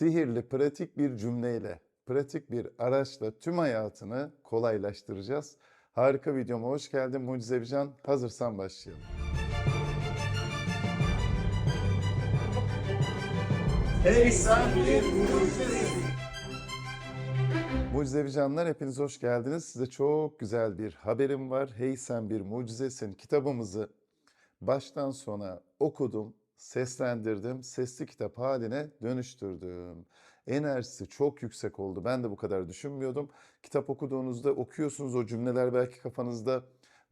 sihirli, pratik bir cümleyle, pratik bir araçla tüm hayatını kolaylaştıracağız. Harika videoma hoş geldin Mucize Bican. Hazırsan başlayalım. Hey sen bir mucizesin. Mucize Bicanlar hepiniz hoş geldiniz. Size çok güzel bir haberim var. Hey sen bir mucizesin kitabımızı baştan sona okudum, seslendirdim, sesli kitap haline dönüştürdüm. Enerjisi çok yüksek oldu. Ben de bu kadar düşünmüyordum. Kitap okuduğunuzda okuyorsunuz o cümleler belki kafanızda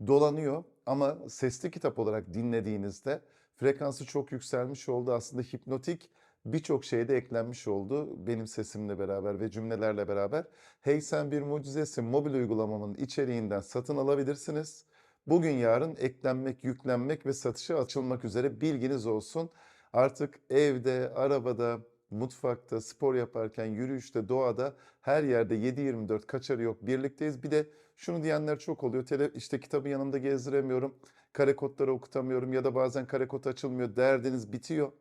dolanıyor ama sesli kitap olarak dinlediğinizde frekansı çok yükselmiş oldu. Aslında hipnotik birçok şey de eklenmiş oldu benim sesimle beraber ve cümlelerle beraber. Hey sen bir mucizesin mobil uygulamamın içeriğinden satın alabilirsiniz. Bugün yarın eklenmek, yüklenmek ve satışa açılmak üzere bilginiz olsun. Artık evde, arabada, mutfakta, spor yaparken, yürüyüşte, doğada her yerde 7-24 kaçarı yok birlikteyiz. Bir de şunu diyenler çok oluyor. Tele, işte kitabı yanımda gezdiremiyorum, kare kodları okutamıyorum ya da bazen kare kod açılmıyor. Derdiniz bitiyor.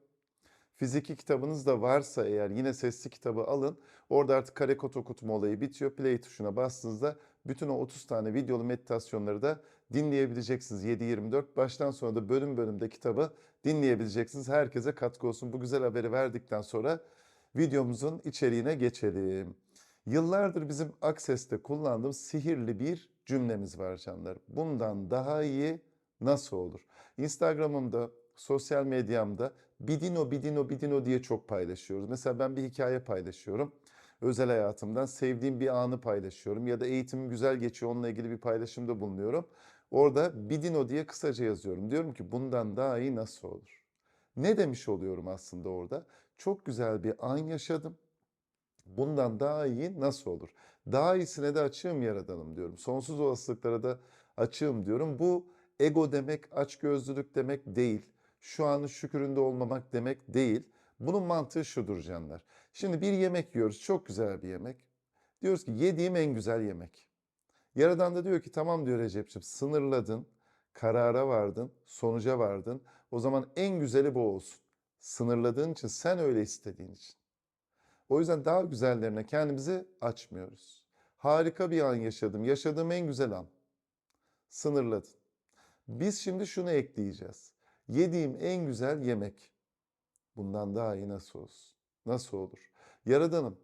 Fiziki kitabınız da varsa eğer yine sesli kitabı alın. Orada artık kare kod okutma olayı bitiyor. Play tuşuna bastığınızda bütün o 30 tane videolu meditasyonları da dinleyebileceksiniz 7-24. Baştan sona da bölüm bölümde kitabı dinleyebileceksiniz. Herkese katkı olsun. Bu güzel haberi verdikten sonra videomuzun içeriğine geçelim. Yıllardır bizim Access'te kullandığımız sihirli bir cümlemiz var canlar. Bundan daha iyi nasıl olur? Instagram'ımda, sosyal medyamda Bidino, Bidino, Bidino diye çok paylaşıyoruz. Mesela ben bir hikaye paylaşıyorum. Özel hayatımdan sevdiğim bir anı paylaşıyorum ya da eğitimim güzel geçiyor onunla ilgili bir paylaşımda bulunuyorum. Orada Bidino diye kısaca yazıyorum. Diyorum ki bundan daha iyi nasıl olur? Ne demiş oluyorum aslında orada? Çok güzel bir an yaşadım. Bundan daha iyi nasıl olur? Daha iyisine de açığım yaradanım diyorum. Sonsuz olasılıklara da açığım diyorum. Bu ego demek, açgözlülük demek değil. Şu anın şüküründe olmamak demek değil. Bunun mantığı şudur canlar. Şimdi bir yemek yiyoruz. Çok güzel bir yemek. Diyoruz ki yediğim en güzel yemek. Yaradan da diyor ki tamam diyor Recep'ciğim sınırladın, karara vardın, sonuca vardın. O zaman en güzeli bu olsun. Sınırladığın için, sen öyle istediğin için. O yüzden daha güzellerine kendimizi açmıyoruz. Harika bir an yaşadım. Yaşadığım en güzel an. Sınırladın. Biz şimdi şunu ekleyeceğiz. Yediğim en güzel yemek. Bundan daha iyi nasıl olsun? Nasıl olur? Yaradanım,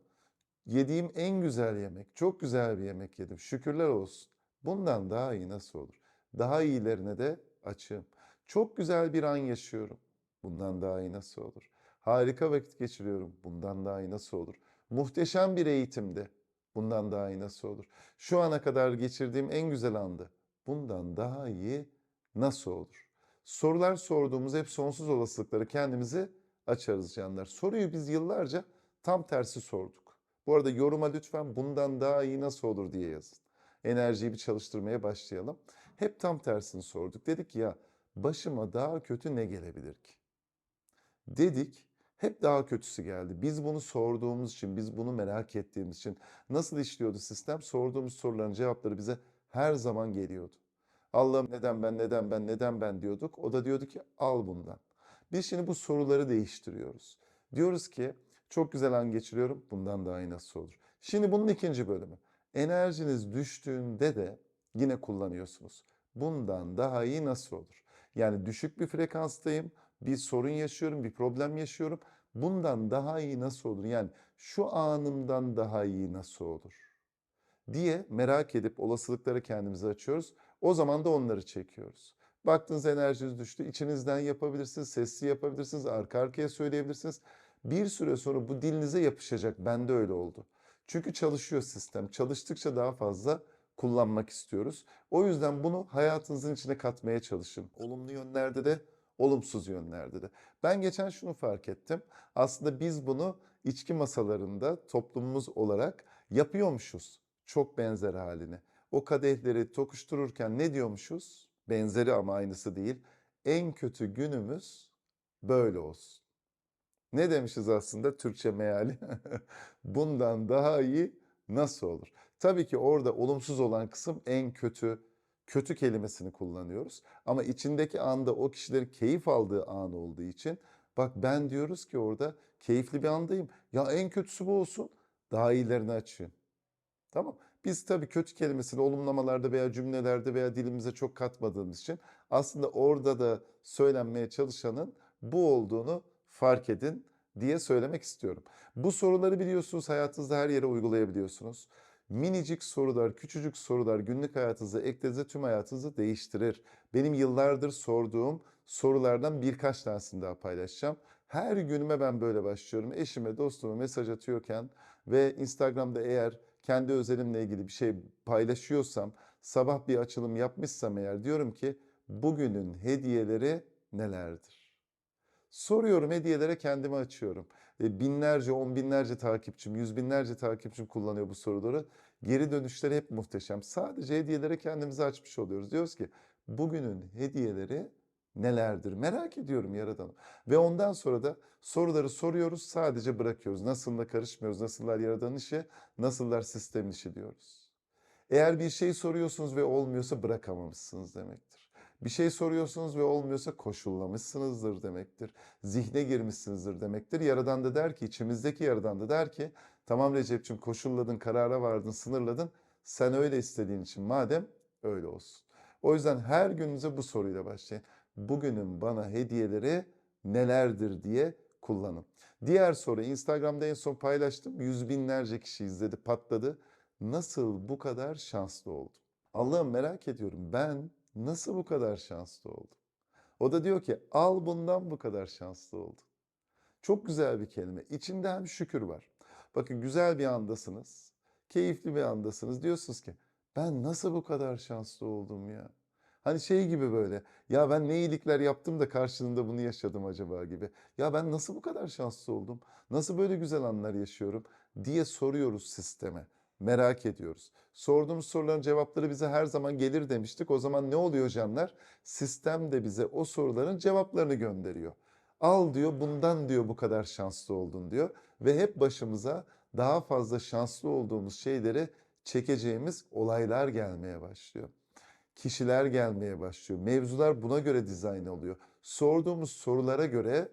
yediğim en güzel yemek, çok güzel bir yemek yedim. Şükürler olsun. Bundan daha iyi nasıl olur? Daha iyilerine de açığım. Çok güzel bir an yaşıyorum. Bundan daha iyi nasıl olur? Harika vakit geçiriyorum. Bundan daha iyi nasıl olur? Muhteşem bir eğitimde. Bundan daha iyi nasıl olur? Şu ana kadar geçirdiğim en güzel andı. Bundan daha iyi nasıl olur? Sorular sorduğumuz hep sonsuz olasılıkları kendimizi açarız canlar. Soruyu biz yıllarca tam tersi sorduk. Bu arada yoruma lütfen bundan daha iyi nasıl olur diye yazın. Enerjiyi bir çalıştırmaya başlayalım. Hep tam tersini sorduk. Dedik ya başıma daha kötü ne gelebilir ki? Dedik hep daha kötüsü geldi. Biz bunu sorduğumuz için, biz bunu merak ettiğimiz için nasıl işliyordu sistem? Sorduğumuz soruların cevapları bize her zaman geliyordu. Allah'ım neden ben, neden ben, neden ben diyorduk. O da diyordu ki al bundan. Biz şimdi bu soruları değiştiriyoruz. Diyoruz ki çok güzel an geçiriyorum. Bundan daha iyi nasıl olur? Şimdi bunun ikinci bölümü. Enerjiniz düştüğünde de yine kullanıyorsunuz. Bundan daha iyi nasıl olur? Yani düşük bir frekanstayım, bir sorun yaşıyorum, bir problem yaşıyorum. Bundan daha iyi nasıl olur? Yani şu anımdan daha iyi nasıl olur? Diye merak edip olasılıkları kendimize açıyoruz. O zaman da onları çekiyoruz. Baktınız enerjiniz düştü. İçinizden yapabilirsiniz, sesli yapabilirsiniz, arka arkaya söyleyebilirsiniz. Bir süre sonra bu dilinize yapışacak. Bende öyle oldu. Çünkü çalışıyor sistem. Çalıştıkça daha fazla kullanmak istiyoruz. O yüzden bunu hayatınızın içine katmaya çalışın. Olumlu yönlerde de, olumsuz yönlerde de. Ben geçen şunu fark ettim. Aslında biz bunu içki masalarında toplumumuz olarak yapıyormuşuz. Çok benzer haline. O kadehleri tokuştururken ne diyormuşuz? Benzeri ama aynısı değil. En kötü günümüz böyle olsun. Ne demişiz aslında Türkçe meali? Bundan daha iyi nasıl olur? Tabii ki orada olumsuz olan kısım en kötü, kötü kelimesini kullanıyoruz. Ama içindeki anda o kişilerin keyif aldığı an olduğu için Bak ben diyoruz ki orada keyifli bir andayım. Ya en kötüsü bu olsun. Daha iyilerini açayım. Tamam. Biz tabii kötü kelimesini olumlamalarda veya cümlelerde veya dilimize çok katmadığımız için aslında orada da söylenmeye çalışanın bu olduğunu fark edin diye söylemek istiyorum. Bu soruları biliyorsunuz hayatınızda her yere uygulayabiliyorsunuz. Minicik sorular, küçücük sorular günlük hayatınıza eklediğinizde tüm hayatınızı değiştirir. Benim yıllardır sorduğum sorulardan birkaç tanesini daha paylaşacağım. Her günüme ben böyle başlıyorum. Eşime, dostuma mesaj atıyorken ve Instagram'da eğer kendi özelimle ilgili bir şey paylaşıyorsam, sabah bir açılım yapmışsam eğer diyorum ki bugünün hediyeleri nelerdir? Soruyorum hediyelere kendimi açıyorum. E, binlerce, on binlerce takipçim, yüz binlerce takipçim kullanıyor bu soruları. Geri dönüşleri hep muhteşem. Sadece hediyelere kendimizi açmış oluyoruz. Diyoruz ki bugünün hediyeleri nelerdir? Merak ediyorum Yaradan'ım. Ve ondan sonra da soruları soruyoruz, sadece bırakıyoruz. Nasıllar karışmıyoruz, nasıllar Yaradan'ın işi, nasıllar sistemin işi diyoruz. Eğer bir şey soruyorsunuz ve olmuyorsa bırakamamışsınız demektir. Bir şey soruyorsunuz ve olmuyorsa koşullamışsınızdır demektir. Zihne girmişsinizdir demektir. Yaradan da der ki, içimizdeki Yaradan da der ki, tamam Recep'ciğim koşulladın, karara vardın, sınırladın. Sen öyle istediğin için madem öyle olsun. O yüzden her gününüze bu soruyla başlayın. Bugünün bana hediyeleri nelerdir diye kullanın. Diğer soru Instagram'da en son paylaştım. Yüz binlerce kişi izledi, patladı. Nasıl bu kadar şanslı oldum? Allah'ım merak ediyorum ben nasıl bu kadar şanslı oldum? O da diyor ki al bundan bu kadar şanslı oldun. Çok güzel bir kelime. İçinde hem şükür var. Bakın güzel bir andasınız. Keyifli bir andasınız. Diyorsunuz ki ben nasıl bu kadar şanslı oldum ya? Hani şey gibi böyle ya ben ne iyilikler yaptım da karşılığında bunu yaşadım acaba gibi. Ya ben nasıl bu kadar şanslı oldum? Nasıl böyle güzel anlar yaşıyorum diye soruyoruz sisteme. Merak ediyoruz. Sorduğumuz soruların cevapları bize her zaman gelir demiştik. O zaman ne oluyor canlar? Sistem de bize o soruların cevaplarını gönderiyor. Al diyor bundan diyor bu kadar şanslı oldun diyor. Ve hep başımıza daha fazla şanslı olduğumuz şeyleri çekeceğimiz olaylar gelmeye başlıyor. Kişiler gelmeye başlıyor. Mevzular buna göre dizayn oluyor. Sorduğumuz sorulara göre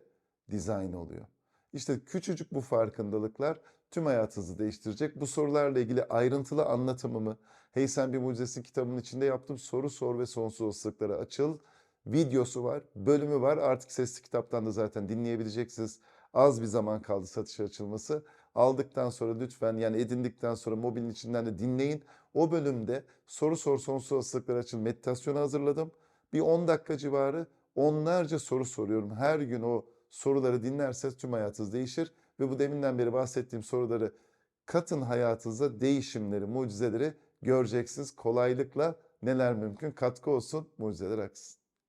dizayn oluyor. İşte küçücük bu farkındalıklar tüm hayatınızı değiştirecek. Bu sorularla ilgili ayrıntılı anlatımımı Hey Sen Bir Mucizesin kitabının içinde yaptım. Soru sor ve sonsuz olasılıklara açıl. Videosu var, bölümü var. Artık sesli kitaptan da zaten dinleyebileceksiniz. Az bir zaman kaldı satışa açılması. Aldıktan sonra lütfen yani edindikten sonra mobilin içinden de dinleyin. O bölümde soru sor sonsuz olasılıklara açıl meditasyonu hazırladım. Bir 10 dakika civarı onlarca soru soruyorum. Her gün o soruları dinlerseniz tüm hayatınız değişir. Ve bu deminden beri bahsettiğim soruları katın hayatınıza değişimleri, mucizeleri göreceksiniz. Kolaylıkla neler mümkün katkı olsun, mucizeler aksın.